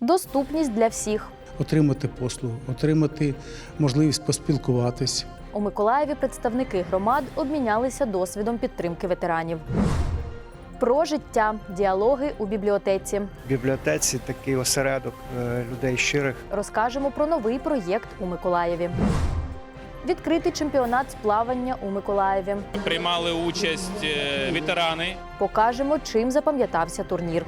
Доступність для всіх. отримати послугу, отримати можливість поспілкуватись. У Миколаєві представники громад обмінялися досвідом підтримки ветеранів. Про життя, діалоги у бібліотеці. В бібліотеці такий осередок е, людей щирих. Розкажемо про новий проєкт у Миколаєві. Відкритий чемпіонат з плавання у Миколаєві. Приймали участь е, ветерани. Покажемо, чим запам'ятався турнір.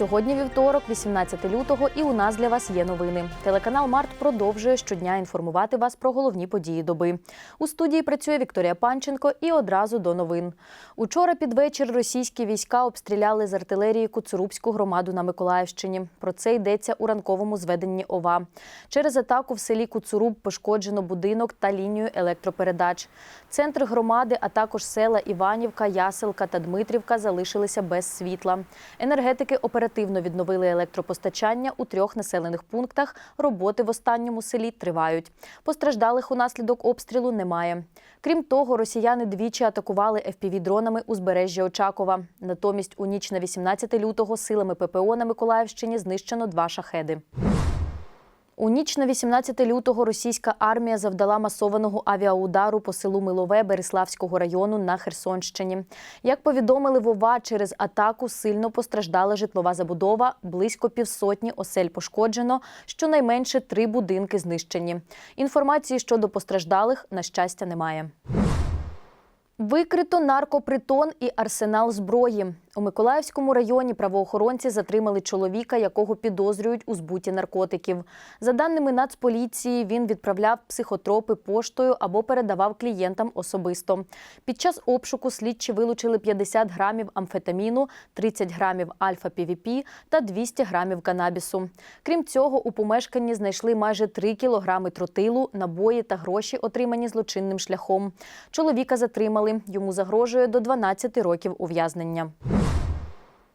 Сьогодні вівторок, 18 лютого, і у нас для вас є новини. Телеканал Март продовжує щодня інформувати вас про головні події доби. У студії працює Вікторія Панченко і одразу до новин. Учора під вечір російські війська обстріляли з артилерії Куцурубську громаду на Миколаївщині. Про це йдеться у ранковому зведенні ОВА. Через атаку в селі Куцуруб пошкоджено будинок та лінію електропередач. Центр громади, а також села Іванівка, Яселка та Дмитрівка залишилися без світла. Енергетики оперативно відновили електропостачання у трьох населених пунктах. Роботи в останньому селі тривають. Постраждалих унаслідок обстрілу немає. Крім того, росіяни двічі атакували FPV-дронами узбережжя Очакова. Натомість у ніч на 18 лютого силами ППО на Миколаївщині знищено два шахеди. У ніч на 18 лютого російська армія завдала масованого авіаудару по селу Милове Береславського району на Херсонщині. Як повідомили в ОВА, через атаку сильно постраждала житлова забудова, близько півсотні осель пошкоджено, щонайменше три будинки знищені. Інформації щодо постраждалих, на щастя, немає. Викрито наркопритон і арсенал зброї. У Миколаївському районі правоохоронці затримали чоловіка, якого підозрюють у збуті наркотиків. За даними Нацполіції, він відправляв психотропи поштою або передавав клієнтам особисто. Під час обшуку слідчі вилучили 50 грамів амфетаміну, 30 грамів альфа-півіпі та 200 грамів канабісу. Крім цього, у помешканні знайшли майже 3 кілограми тротилу, набої та гроші, отримані злочинним шляхом. Чоловіка затримали. Йому загрожує до 12 років ув'язнення.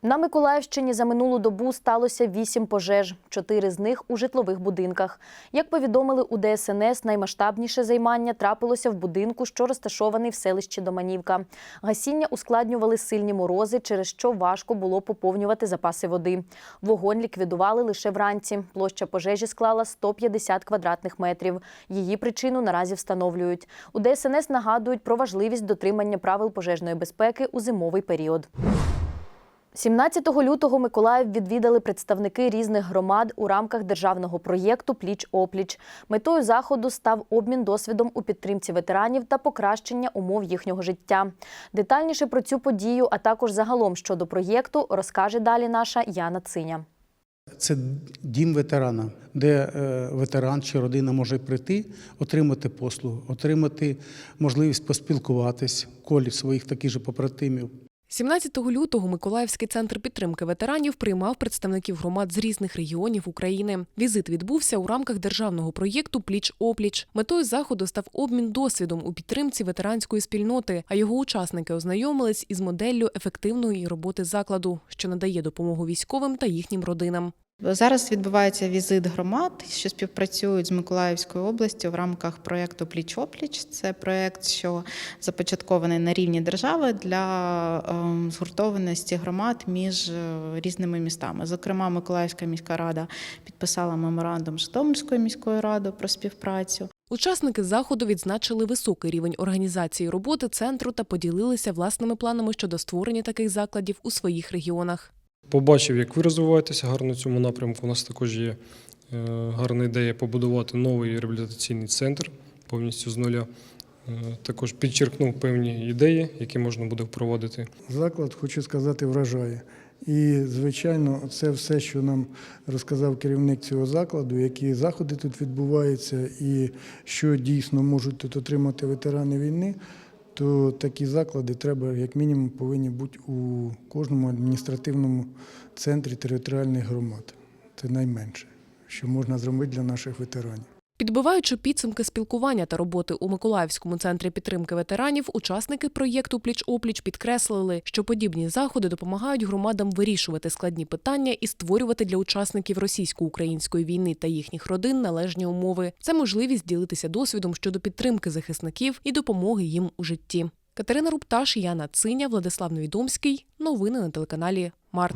На Миколаївщині за минулу добу сталося вісім пожеж, чотири з них у житлових будинках. Як повідомили у ДСНС, наймасштабніше займання трапилося в будинку, що розташований в селищі Доманівка. Гасіння ускладнювали сильні морози, через що важко було поповнювати запаси води. Вогонь ліквідували лише вранці. Площа пожежі склала 150 квадратних метрів. Її причину наразі встановлюють. У ДСНС нагадують про важливість дотримання правил пожежної безпеки у зимовий період. 17 лютого Миколаїв відвідали представники різних громад у рамках державного проєкту Пліч-опліч. Метою заходу став обмін досвідом у підтримці ветеранів та покращення умов їхнього життя. Детальніше про цю подію, а також загалом щодо проєкту, розкаже далі наша Яна Циня. Це дім ветерана, де е, ветеран чи родина може прийти, отримати послугу, отримати можливість поспілкуватись в колі своїх таких же побратимів. 17 лютого Миколаївський центр підтримки ветеранів приймав представників громад з різних регіонів України. Візит відбувся у рамках державного проєкту Пліч опліч. Метою заходу став обмін досвідом у підтримці ветеранської спільноти, а його учасники ознайомились із моделлю ефективної роботи закладу, що надає допомогу військовим та їхнім родинам. Зараз відбувається візит громад, що співпрацюють з Миколаївською областю в рамках проєкту Пліч-опліч. Це проєкт, що започаткований на рівні держави для ем, згуртованості громад між е, різними містами. Зокрема, Миколаївська міська рада підписала меморандум з міською радою про співпрацю. Учасники заходу відзначили високий рівень організації роботи центру та поділилися власними планами щодо створення таких закладів у своїх регіонах. Побачив, як ви розвиваєтеся гарно в цьому напрямку. У нас також є е, гарна ідея побудувати новий реабілітаційний центр повністю з нуля. Е, Також підчеркнув певні ідеї, які можна буде впровадити. Заклад, хочу сказати, вражає. І, звичайно, це все, що нам розказав керівник цього закладу, які заходи тут відбуваються, і що дійсно можуть тут отримати ветерани війни, то такі заклади треба, як мінімум, повинні бути у кожному адміністративному центрі територіальних громад. Це найменше, що можна зробити для наших ветеранів. Підбиваючи підсумки спілкування та роботи у Миколаївському центрі підтримки ветеранів, учасники проєкту Пліч-опліч підкреслили, що подібні заходи допомагають громадам вирішувати складні питання і створювати для учасників російсько-української війни та їхніх родин належні умови. Це можливість ділитися досвідом щодо підтримки захисників і допомоги їм у житті. Катерина Рупташ, Яна Циня, Владислав Невідомський. Новини на телеканалі Март.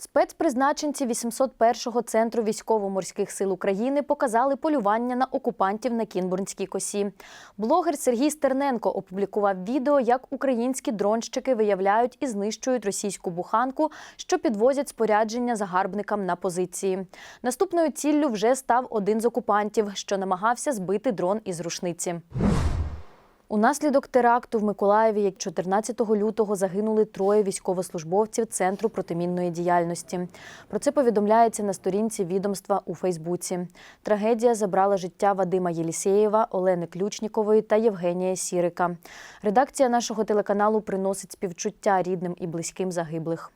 Спецпризначенці 801-го центру військово-морських сил України показали полювання на окупантів на Кінбурнській косі. Блогер Сергій Стерненко опублікував відео, як українські дронщики виявляють і знищують російську буханку, що підвозять спорядження загарбникам на позиції. Наступною ціллю вже став один з окупантів, що намагався збити дрон із рушниці. Унаслідок теракту в Миколаєві як 14 лютого загинули троє військовослужбовців Центру протимінної діяльності. Про це повідомляється на сторінці відомства у Фейсбуці. Трагедія забрала життя Вадима Єлісєєва, Олени Ключнікової та Євгенія Сірика. Редакція нашого телеканалу приносить співчуття рідним і близьким загиблих.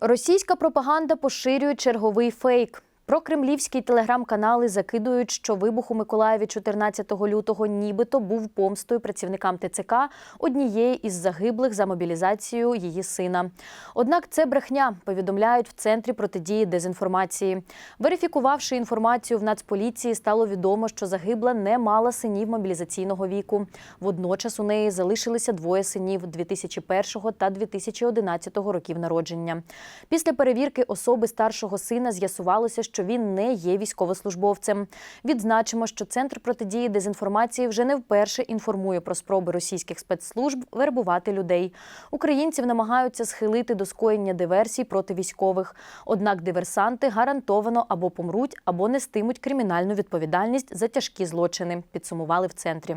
Російська пропаганда поширює черговий фейк. Прокремлівські телеграм-канали закидують, що вибух у Миколаєві 14 лютого нібито був помстою працівникам ТЦК однієї із загиблих за мобілізацією її сина. Однак це брехня, повідомляють в центрі протидії дезінформації. Верифікувавши інформацію в Нацполіції, стало відомо, що загибла не мала синів мобілізаційного віку. Водночас у неї залишилися двоє синів 2001 та 2011 років народження. Після перевірки особи старшого сина з'ясувалося, що він не є військовослужбовцем. Відзначимо, що центр протидії дезінформації вже не вперше інформує про спроби російських спецслужб вербувати людей. Українців намагаються схилити до скоєння диверсій проти військових. Однак диверсанти гарантовано або помруть, або нестимуть кримінальну відповідальність за тяжкі злочини. Підсумували в центрі.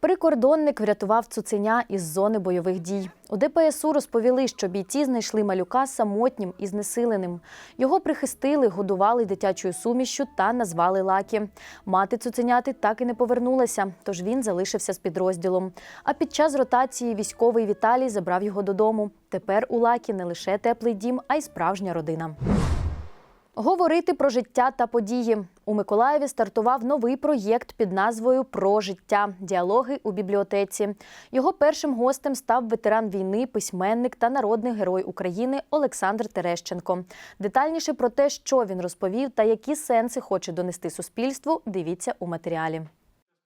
Прикордонник врятував цуценя із зони бойових дій. У ДПСУ розповіли, що бійці знайшли малюка самотнім і знесиленим. Його прихистили, годували дитячою сумішшю та назвали Лакі. Мати цуценяти так і не повернулася, тож він залишився з підрозділом. А під час ротації військовий Віталій забрав його додому. Тепер у Лакі не лише теплий дім, а й справжня родина. Говорити про життя та події у Миколаєві стартував новий проєкт під назвою Про життя діалоги у бібліотеці. Його першим гостем став ветеран війни, письменник та народний герой України Олександр Терещенко. Детальніше про те, що він розповів та які сенси хоче донести суспільству, дивіться у матеріалі.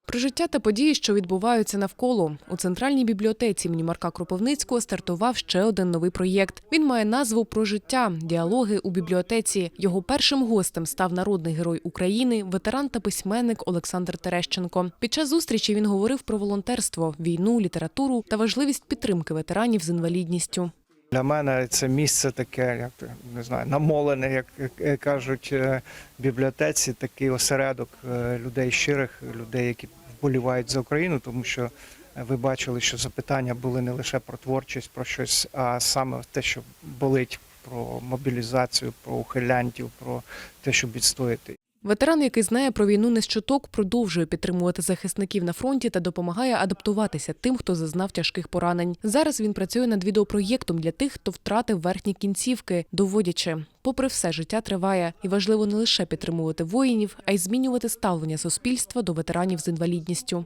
Про життя та події, що відбуваються навколо у центральній бібліотеці імені Марка Кропивницького стартував ще один новий проєкт. Він має назву Про життя діалоги у бібліотеці. Його першим гостем став народний герой України, ветеран та письменник Олександр Терещенко. Під час зустрічі він говорив про волонтерство, війну, літературу та важливість підтримки ветеранів з інвалідністю. Для мене це місце таке, як не знаю, намолене, як кажуть е, бібліотеці, такий осередок е, людей щирих, людей, які вболівають за Україну, тому що ви бачили, що запитання були не лише про творчість, про щось, а саме те, що болить про мобілізацію, про ухилянтів, про те, щоб відстояти. Ветеран, який знає про війну не з чуток, продовжує підтримувати захисників на фронті та допомагає адаптуватися тим, хто зазнав тяжких поранень. Зараз він працює над відеопроєктом для тих, хто втратив верхні кінцівки, доводячи, попри все, життя триває, і важливо не лише підтримувати воїнів, а й змінювати ставлення суспільства до ветеранів з інвалідністю.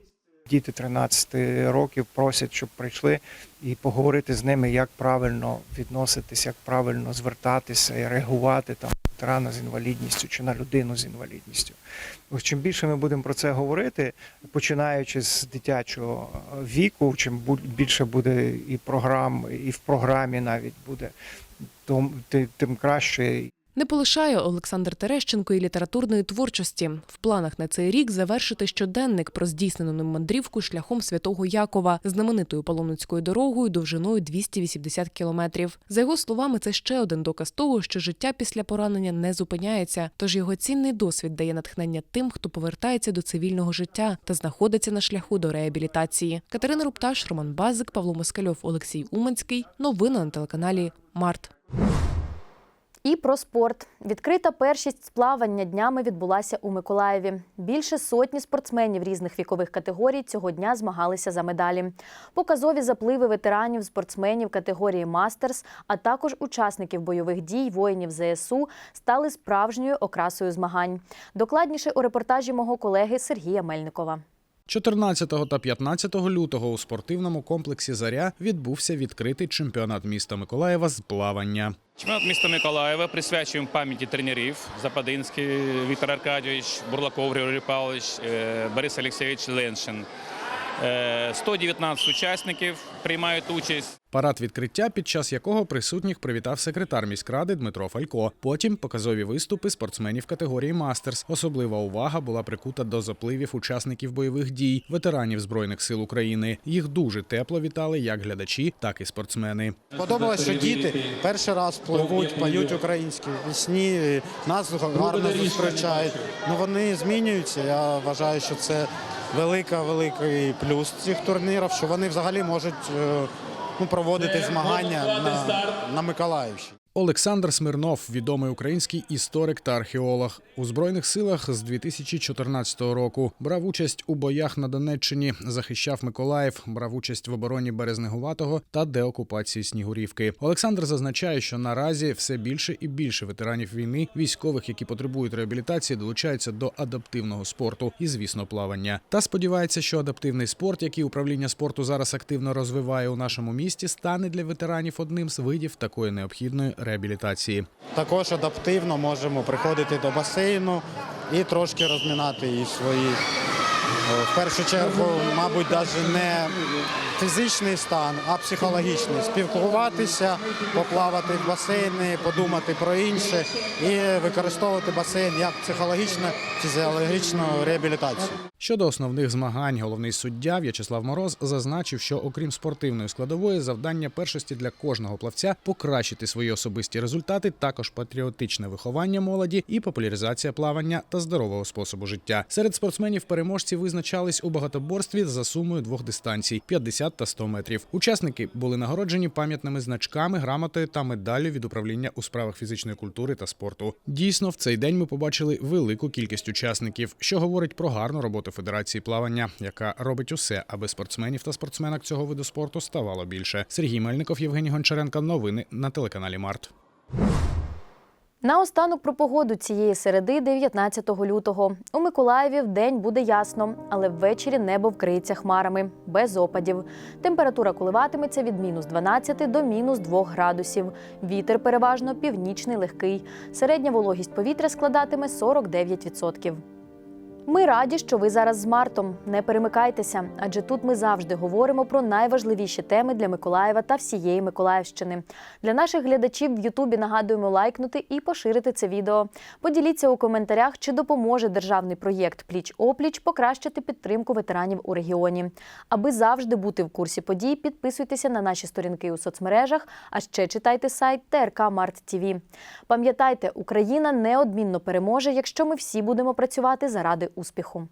Діти 13 років просять, щоб прийшли і поговорити з ними, як правильно відноситись, як правильно звертатися і реагувати там ветерана з інвалідністю чи на людину з інвалідністю. Чим більше ми будемо про це говорити, починаючи з дитячого віку, чим більше буде і програм, і в програмі навіть буде, тим краще. Не полишає Олександр Терещенко і літературної творчості. В планах на цей рік завершити щоденник про здійснену ним мандрівку шляхом святого Якова знаменитою паломницькою дорогою довжиною 280 кілометрів. За його словами, це ще один доказ того, що життя після поранення не зупиняється. Тож його цінний досвід дає натхнення тим, хто повертається до цивільного життя та знаходиться на шляху до реабілітації. Катерина Рупташ, Роман Базик, Павло Москальов, Олексій Уманський. Новини на телеканалі Март. І про спорт. Відкрита першість з плавання днями відбулася у Миколаєві. Більше сотні спортсменів різних вікових категорій цього дня змагалися за медалі. Показові запливи ветеранів, спортсменів категорії Мастерс, а також учасників бойових дій, воїнів ЗСУ стали справжньою окрасою змагань. Докладніше у репортажі мого колеги Сергія Мельникова. 14 та 15 лютого у спортивному комплексі Заря відбувся відкритий чемпіонат міста Миколаєва з плавання. Чемпіонат міста Миколаєва присвячуємо пам'яті тренерів Западинський Віктор Аркадійович, Бурлаков Григорій Павлович, е, Борис Олексійович Леншин. Е, 119 учасників приймають участь. Парад відкриття, під час якого присутніх привітав секретар міськради Дмитро Фалько. Потім показові виступи спортсменів категорії мастерс. Особлива увага була прикута до запливів учасників бойових дій, ветеранів збройних сил України. Їх дуже тепло вітали як глядачі, так і спортсмени. Подобалось, що діти перший раз пливуть, поють українські пісні, нас гарно зустрічають. Ну вони змінюються. Я вважаю, що це велика, великий плюс цих турнірів, що вони взагалі можуть е, ну, проводити змагання на, на Миколаївщині. Олександр Смирнов, відомий український історик та археолог, у збройних силах з 2014 року брав участь у боях на Донеччині, захищав Миколаїв, брав участь в обороні Березнегуватого та деокупації Снігурівки. Олександр зазначає, що наразі все більше і більше ветеранів війни, військових, які потребують реабілітації, долучаються до адаптивного спорту і, звісно, плавання. Та сподівається, що адаптивний спорт, який управління спорту зараз активно розвиває у нашому місті, стане для ветеранів одним з видів такої необхідної реабілітації. Також адаптивно можемо приходити до басейну і трошки розмінати і свої. е, В першу чергу, мабуть, навіть не фізичний стан, а психологічний. Спілкуватися, поплавати в басейни, подумати про інше і використовувати басейн як психологічну, фізіологічну реабілітацію. Щодо основних змагань, головний суддя В'ячеслав Мороз зазначив, що окрім спортивної складової, завдання першості для кожного плавця покращити свої особисті результати, також патріотичне виховання молоді і популяризація плавання та здорового способу життя. Серед спортсменів переможці визначались у багатоборстві за сумою двох дистанцій 50 та 100 метрів. Учасники були нагороджені пам'ятними значками, грамотою та медаллю від управління у справах фізичної культури та спорту. Дійсно, в цей день ми побачили велику кількість учасників, що говорить про гарну роботу Федерації плавання, яка робить усе, аби спортсменів та спортсменок цього виду спорту ставало більше. Сергій Мельников, Євгеній Гончаренко. Новини на телеканалі Март. Наостанок про погоду цієї середи 19 лютого. У Миколаєві вдень буде ясно, але ввечері небо вкриється хмарами, без опадів. Температура коливатиметься від мінус 12 до мінус 2 градусів. Вітер переважно північний легкий. Середня вологість повітря складатиме 49%. Ми раді, що ви зараз з Мартом. Не перемикайтеся, адже тут ми завжди говоримо про найважливіші теми для Миколаєва та всієї Миколаївщини. Для наших глядачів в Ютубі нагадуємо лайкнути і поширити це відео. Поділіться у коментарях, чи допоможе державний проєкт Пліч опліч покращити підтримку ветеранів у регіоні. Аби завжди бути в курсі подій, підписуйтеся на наші сторінки у соцмережах, а ще читайте сайт ТРК Март ТІВІ. Пам'ятайте, Україна неодмінно переможе, якщо ми всі будемо працювати заради успіху.